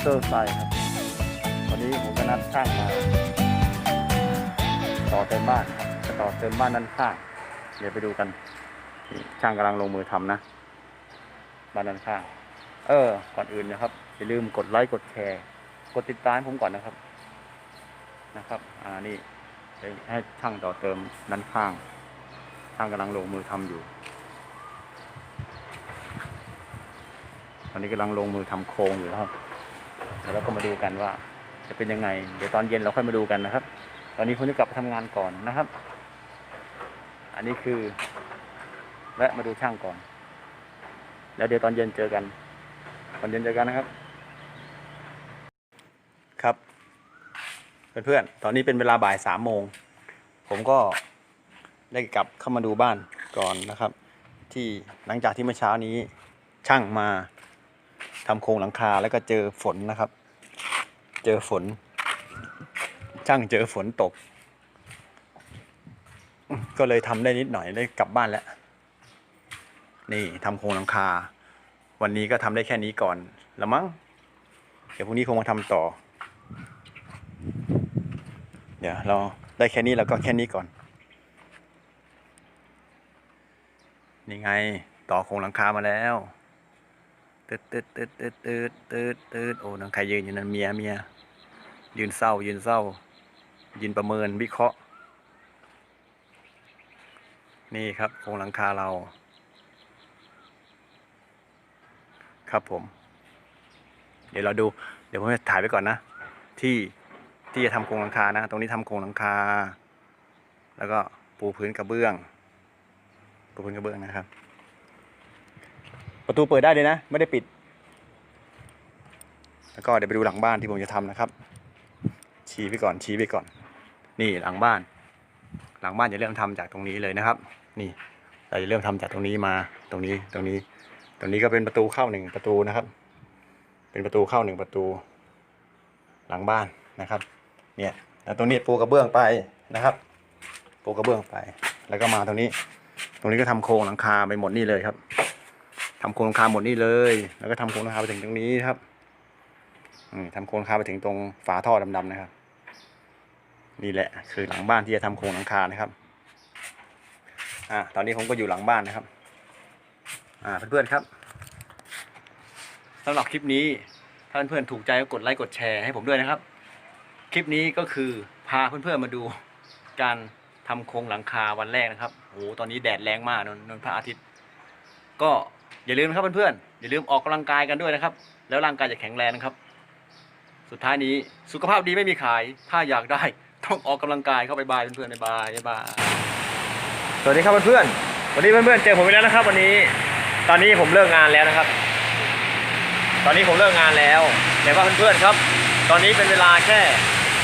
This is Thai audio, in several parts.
เอ็กเซอร์ไซครับ วันนี้ผมก็นัดช่างมา ต่อเติมบ้านครับจะต่อเติมบ้านด้านข้าง เดี๋ยวไปดูกัน ช่างกำลังลงมือทำนะ บ้านด้านข้าง เออ ก่อนอื่นนะครับอย่าลืมกดไลค์กดแชร์ กดติดตามผมก่อนนะครับ นะครับ อ่า นี่ให้ช่างต่อเติมด้านข้าง ช่างกำลังลงมือทำอยู่ตอนนี้กำลังลงมือทำโครงอยู่นะครับ เดี๋ยวเราก็มาดูกันว่า จะเป็นยังไง เดี๋ยวตอนเย็นเราค่อยมาดูกันนะครับ ตอนนี้ผมจะกลับไปทำงานก่อนนะครับ อันนี้คือแวะมาดูช่างก่อน แล้วเดี๋ยวตอนเย็นเจอกัน ตอนเย็นเจอกันนะครับ ครับ เพื่อนๆ ตอนนี้เป็นเวลาบ่ายสามโมง ผมก็ได้กลับเข้ามาดูบ้านก่อนนะครับ ที่หลังจากที่เมื่อเช้านี้ช่างมา ทำโครงหลังคาแล้วก็เจอฝนนะครับ เจอฝน ช่างเจอฝนตก ก็เลยทำได้นิดหน่อยได้กลับบ้านแล้ว นี่ทำโครงหลังคา วันนี้ก็ทำได้แค่นี้ก่อนละมั้งเดี๋ยวพรุ่งนี้คงมาทำต่อ เดี๋ยวเราได้แค่นี้เราก็แค่นี้ก่อนนี่ไงต่อโครงหลังคามาแล้ว ตืดตืดตืดตืดตืดตืดตืดโอ้นังใครยืนอยู่นั่นเมียเมียยืนเศร้า ยืนเศร้า ยืนประเมินวิเคราะห์ นี่ครับโครงหลังคาเรา ครับผม เดี๋ยวเราดู เดี๋ยวผมจะถ่ายไว้ก่อนนะ ที่ที่จะทำโครงหลังคานะ ตรงนี้ทำโครงหลังคา แล้วก็ปูพื้นกระเบื้อง ปูพื้นกระเบื้องนะครับ ประตูเปิดได้เลยนะ ไม่ได้ปิด แล้วก็เดี๋ยวไปดูหลังบ้านที่ผมจะทำนะครับ ชี้ไปก่อนชี้ไปก่อน นี่หลังบ้าน หลังบ้านจะเริ่มทำจากตรงนี้เลยนะครับ นี่เราจะเริ่มทำจากตรงนี้มาตรงนี้ตรงนี้ ตรงนี้ก็เป็นประตูเข้าหนึ่งประตูนะครับ เป็นประตูเข้าหนึ่งประตู หลังบ้านนะครับ เนี่ยแล้วตรงนี้ปูกระเบื้องไปนะครับ ปูกระเบื้องไป แล้วก็มาตรงนี้ ตรงนี้ก็ทำโครงหลังคาไปหมดนี่เลยครับ ทำโครงหลังคาหมดนี่เลย แล้วก็ทำโครงหลังคาไปถึงตรงนี้ครับทำโครงหลังคาไปถึงตรงฝาท่อดำๆนะครับ นี่แหละ คือหลังบ้านที่จะทำโครงหลังคานะครับอ่าตอนนี้ผมก็อยู่หลังบ้านนะครับ อ่าเพื่อนๆครับสำหรับคลิปนี้ถ้าเพื่อนๆถูกใจก็กดไลค์กดแชร์ให้ผมด้วยนะครับ คลิปนี้ก็คือพาเพื่อนๆมาดูการทำโครงหลังคาวันแรกนะครับโอ้โหตอนนี้แดดแรงมากนนนพระอาทิตย์ ก็ อย่าลืมนะครับเพื่อนๆอย่าลืมออกกำลังกายกันด้วยนะครับ แล้วร่างกายจะแข็งแรงนะครับ สุดท้ายนี้สุขภาพดีไม่มีขาย ถ้าอยากได้ต้องออกกำลังกายเข้าไปบายเพื่อนๆบายบายสวัสดีครับเพื่อนๆวันนี้เพื่อนๆเจอผมอีกแล้วนะครับ วันนี้ ตอนนี้ผมเลิกงานแล้วนะครับ ตอนนี้ผมเลิกงานแล้วแต่ว่าเพื่อนๆครับ ตอนนี้เป็นเวลาแค่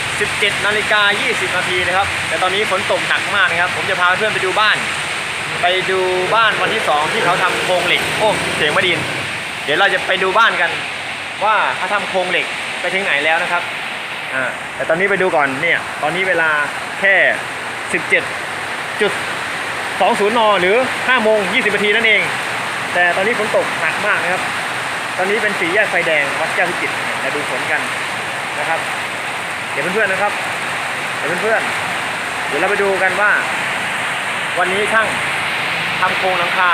17นาฬิกา20นาทีนะครับ แต่ตอนนี้ฝนตกหนักมากนะครับ ผมจะพาเพื่อนไปดูบ้าน ไปดูบ้านวันที่สองที่เขาทำโครงเหล็ก โอ้เสียงไม่ดิน เดี๋ยวเราจะไปดูบ้านกัน ว่าเขาทำโครงเหล็กไปถึงไหนแล้วนะครับอ่าแต่ตอนนี้ไปดูก่อนเนี่ย ตอนนี้เวลาแค่ 17จุด20นหรือ5โมง20นาทีนั่นเอง แต่ตอนนี้ฝนตกหนักมากนะครับ ตอนนี้เป็นสีแยกไฟแดงวัดแก้วพิจิตรมาดูฝนกันนะครับ เดี๋ยวเพื่อนๆนะครับ เดี๋ยวเพื่อนๆเดี๋ยวเราไปดูกันว่า วันนี้ช่าง ทำโครงหลังคา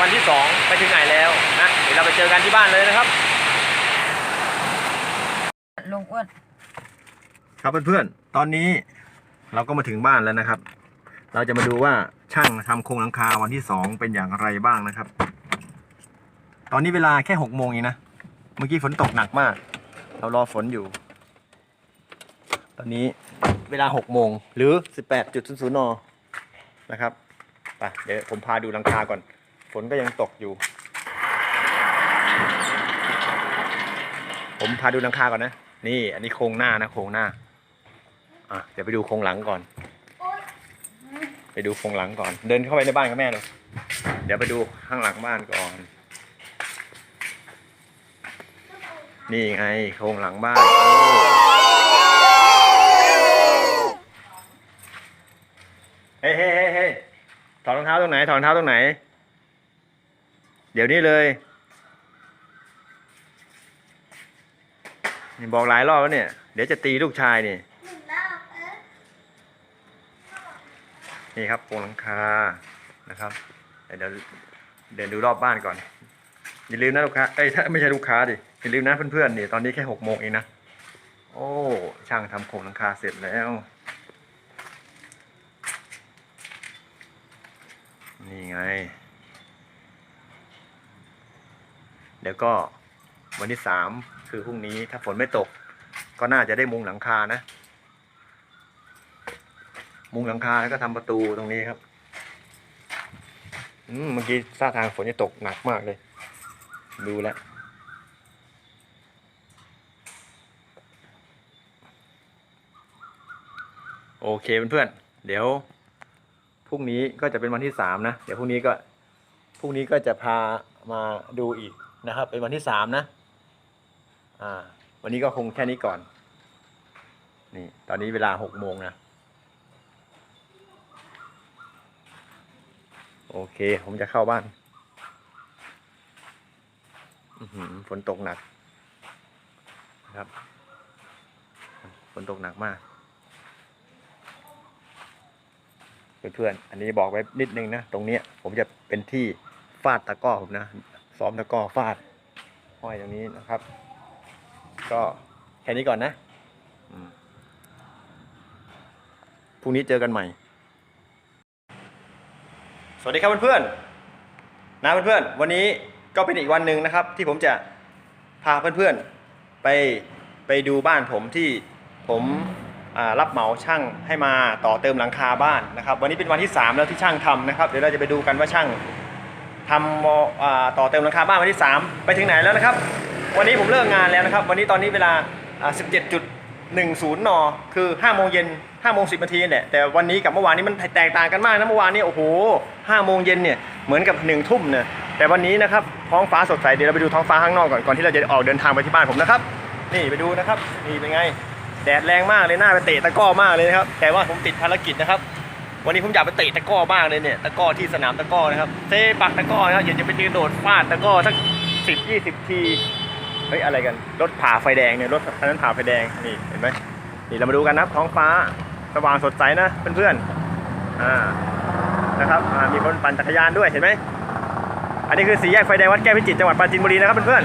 วันที่สองไปถึงไหนแล้วนะเดี๋ยวเราไปเจอกันที่บ้านเลยนะครับลุงอ้วนครับเพื่อนๆตอนนี้เราก็มาถึงบ้านแล้วนะครับ เราจะมาดูว่าช่างทำโครงหลังคาวันที่สองเป็นอย่างไรบ้างนะครับ ตอนนี้เวลาแค่หกโมงเองนะเมื่อกี้ฝนตกหนักมาก เรารอฝนอยู่ ตอนนี้เวลาหกโมงหรือสิบแปดจุดศูนย์ศูนย์นนะครับ ไปเดี๋ยวผมพาดูหลังคาก่อน ฝนก็ยังตกอยู่ ผมพาดูหลังคาก่อนนะ นี่อันนี้โครงหน้านะโครงหน้า อะเดี๋ยวไปดูโครงหลังก่อน ไปดูโครงหลังก่อน เดินเข้าไปในบ้านกับแม่เลยเดี๋ยวไปดูข้างหลังบ้านก่อน นี่ไงโครงหลังบ้านเฮ้เฮ้เอดรองเท้าตรงไหน ถอดรองเท้าตรงไหน เดี๋ยวนี้เลยนี่บอกหลายรอบแล้วเนี่ย เดี๋ยวจะตีลูกชายนี่ นี่ครับโครงหลังคา นะครับ เดี๋ยวเดินดูรอบบ้านก่อน อย่าลืมนะลูกค้า เอ้ยถ้าไม่ใช่ลูกค้าดิ อย่าลืมนะเพื่อนๆนี่ตอนนี้แค่หกโมงเองนะ โอ้ ช่างทำโครงหลังคาเสร็จแล้ว นี่ไงเดี๋ยวก็วันที่สามคือพรุ่งนี้ถ้าฝนไม่ตก ก็น่าจะได้มุงหลังคานะ มุงหลังคาแล้วก็ทำประตูตรงนี้ครับอืมเมื่อกี้ท่าทางฝนจะตกหนักมากเลย ดูแล้วโอเคเพื่อนๆเดี๋ยว พรุ่งนี้ก็จะเป็นวันที่สามนะ เดี๋ยวพรุ่งนี้ก็พรุ่งนี้ก็จะพามาดูอีกนะครับ เป็นวันที่สามนะ อ่า วันนี้ก็คงแค่นี้ก่อน นี่ ตอนนี้เวลาหกโมงนะ โอเค ผมจะเข้าบ้านฝนตกหนักนะครับ ฝนตกหนักมาก เพื่อนๆอันนี้บอกไว้นิดนึงนะตรงเนี้ยผมจะเป็นที่ฟาดตะก้อผมนะซ้อมตะก้อฟาดห้อยตรงนี้นะครับ ก็แค่นี้ก่อนนะพรุ่งนี้เจอกันใหม่ สวัสดีครับเพื่อนๆนะเพื่อนๆวันนี้ก็เป็นอีกวันหนึ่งนะครับ ที่ผมจะพาเพื่อนๆไปไปดูบ้านผมที่ผม รับเหมาช่างให้มาต่อเติมหลังคาบ้านนะครับ วันนี้เป็นวันที่ 3 แล้วที่ช่างทำนะครับ เดี๋ยวเราจะไปดูกันว่าช่างทำต่อเติมหลังคาบ้านวันที่ 3 ไปถึงไหนแล้วนะครับ วันนี้ผมเลิกงานแล้วนะครับ วันนี้ตอนนี้เวลา 17.10 น คือ5โมงเย็น5โมง10นาทีเนี่แหละแต่วันนี้กับเมื่อวานนี้มันแตกต่างกันมากนะเมื่อวานนี้โอ้โห5โมงเย็นเนี่ยเหมือนกับ1ทุ่มเนี่ยแต่วันนี้นะครับท้องฟ้าสดใสเดี๋ยวเราไปดูท้องฟ้าข้างนอกก่อนก่อนที่เราจะออกเดินทางไปที่บ้านผมนะครับ นี่ไปดูนะครับนี่เป็นไง แดดแรงมากเลยหน้าไปเตะตะก้อมากเลยนะครับ แต่ว่าผมติดภารกิจนะครับ วันนี้ผมอยากไปเตะตะก้อมากเลยเนี่ยตะก้อที่สนามตะก้อนะครับเซปักตะก้อนะครับอยากจะไปกระโดดฟาดตะก้อสักสิบยี่สิบทีเฮ้ยอะไรกันรถผ่าไฟแดงเนี่ยรถคันนั้นผ่าไฟแดงนี่เห็นไหมนี่เรามาดูกันนะครับท้องฟ้าสว่างสดใสนะเพื่อนๆอ่านะครับมีคนปั่นจักรยานด้วยเห็นไหมอันนี้คือสี่แยกไฟแดงวัดแก้วพิจิตรจังหวัดปราจีนบุรีนะครับเพื่อน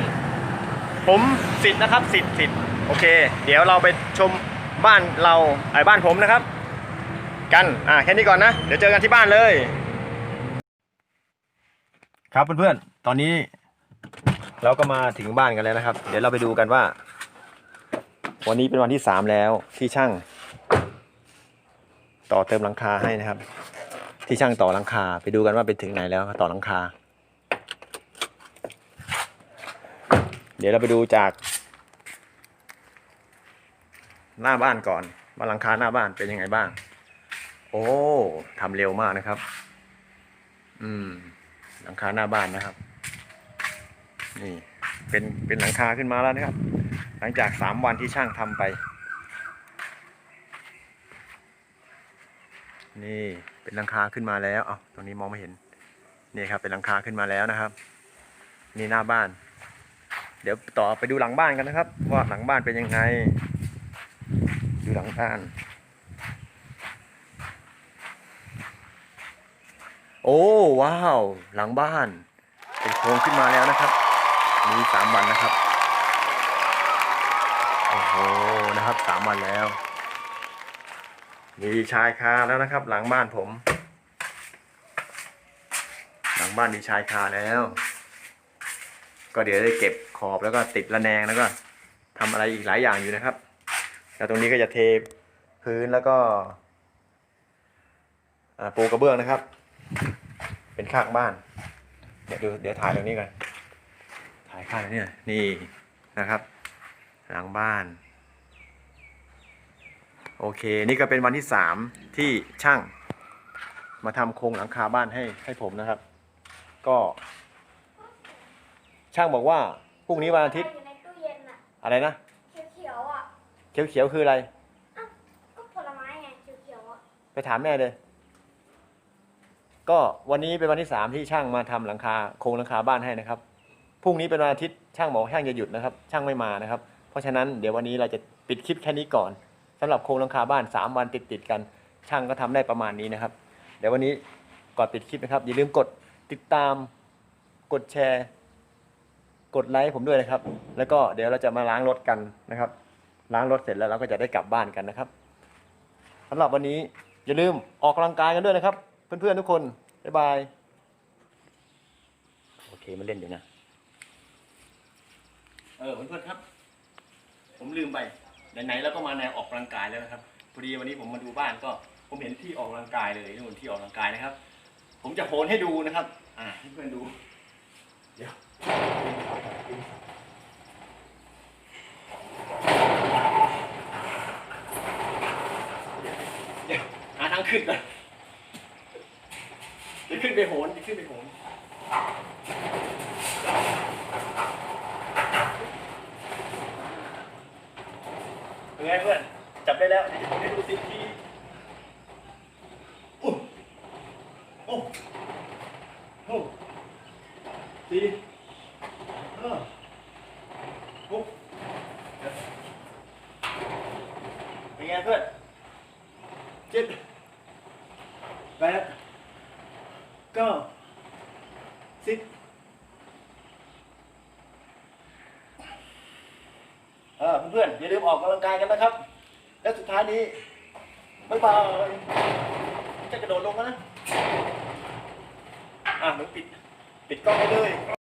ๆผมสิทธิ์นะครับสิทธิ์สิทธิ์ โอเค เดี๋ยวเราไปชมบ้านเราไอ้บ้านผมนะครับ กันอ่าแค่นี้ก่อนนะ เดี๋ยวเจอกันที่บ้านเลย ครับเพื่อนๆตอนนี้ เราก็มาถึงบ้านกันแล้วนะครับ เดี๋ยวเราไปดูกันว่า วันนี้เป็นวันที่สามแล้วที่ช่าง ต่อเติมหลังคาให้นะครับ ที่ช่างต่อหลังคาไปดูกันว่าไปถึงไหนแล้วต่อหลังคา เดี๋ยวเราไปดูจาก หน้าบ้านก่อนว่าหลังคาหน้าบ้านเป็นยังไงบ้าง โอ้ทำเร็วมากนะครับ อืม หลังคาหน้าบ้านนะครับ นี่ เป็นเป็นหลังคาขึ้นมาแล้วนะครับ หลังจากสามวันที่ช่างทำไป นี่เป็นหลังคาขึ้นมาแล้ว เอ้าตรงนี้มองไม่เห็น นี่ครับ เป็นหลังคาขึ้นมาแล้วนะครับ นี่หน้าบ้าน เดี๋ยวต่อไปดูหลังบ้านกันนะครับ ว่าหลังบ้านเป็นยังไง หลังบ้าน โอ้ว้าว หลังบ้านเป็นโครงขึ้นมาแล้วนะครับ มีสามวันนะครับ โอ้โหนะครับสามวันแล้ว มีชายคาแล้วนะครับ หลังบ้านผม หลังบ้านมีชายคาแล้ว ก็เดี๋ยวได้เก็บขอบแล้วก็ติดระแนงแล้วก็ทำอะไรอีกหลายอย่างอยู่นะครับ แล้วตรงนี้ก็จะเทพื้นแล้วก็อ่าปูกระเบื้องนะครับ เป็นข้างบ้าน เดี๋ยวดูเดี๋ยวถ่ายตรงนี้กันถ่ายข้างนี้หน่อยนี่นะครับ หลังบ้าน โอเค นี่ก็เป็นวันที่สามที่ช่าง มาทำโครงหลังคาบ้านให้ให้ผมนะครับ ก็ ช่างบอกว่าพรุ่งนี้วันอาทิตย์อยู่ในตู้เย็นอะอะไรนะเขียวๆอะ เขียวๆคืออะไร อ้าวก็ผลไม้ไงเขียวๆอะไปถามแม่เลย ก็วันนี้เป็นวันที่สามที่ช่างมาทำหลังคาโครงหลังคาบ้านให้นะครับ พรุ่งนี้เป็นวันอาทิตย์ช่างบอกว่าช่างจะหยุดนะครับ ช่างไม่มานะครับ เพราะฉะนั้นเดี๋ยววันนี้เราจะปิดคลิปแค่นี้ก่อนสำหรับโครงหลังคาบ้าน3วันติดติดๆกัน ช่างก็ทำได้ประมาณนี้นะครับ เดี๋ยววันนี้ก่อนปิดคลิปนะครับ อย่าลืมกดติดตาม กดแชร์ กดไลค์ผมด้วยนะครับ แล้วก็เดี๋ยวเราจะมาล้างรถกันนะครับ ล้างรถเสร็จแล้วเราก็จะได้กลับบ้านกันนะครับสำหรับวันนี้อย่าลืมออกกำลังกายกันด้วยนะครับ เพื่อนๆทุกคนบ๊ายบายโอเคมันเล่นอยู่นะเออเพื่อนๆครับ ผมลืมไปไหนๆเราก็มาแนวออกกำลังกายแล้วนะครับพอดีวันนี้ผมมาดูบ้านก็ผมเห็นที่ออกกำลังกายเลยนู่นที่ออกกำลังกายนะครับ ผมจะโพสให้ดูนะครับ อ่าให้เพื่อนดู เดี๋ยว เดี๋ยวหาทาง ขึ้นก่อนจะขึ้นไปโหนจะขึ้นไปโหนเป็นไงเพื่อน จับได้แล้วให้ดูสิทีโอ้โอ้โอ้ทีเออโอ้เป็นไงเพื่อนเจ็ด แปดเก้าสิบเออเพื่อนๆอย่าลืมออกกำลังกายกันนะครับ และสุดท้ายนี้บ๊ายบาจะกระโดดลงแล้วนะ อะหนูปิด ปิดกล้องให้เลย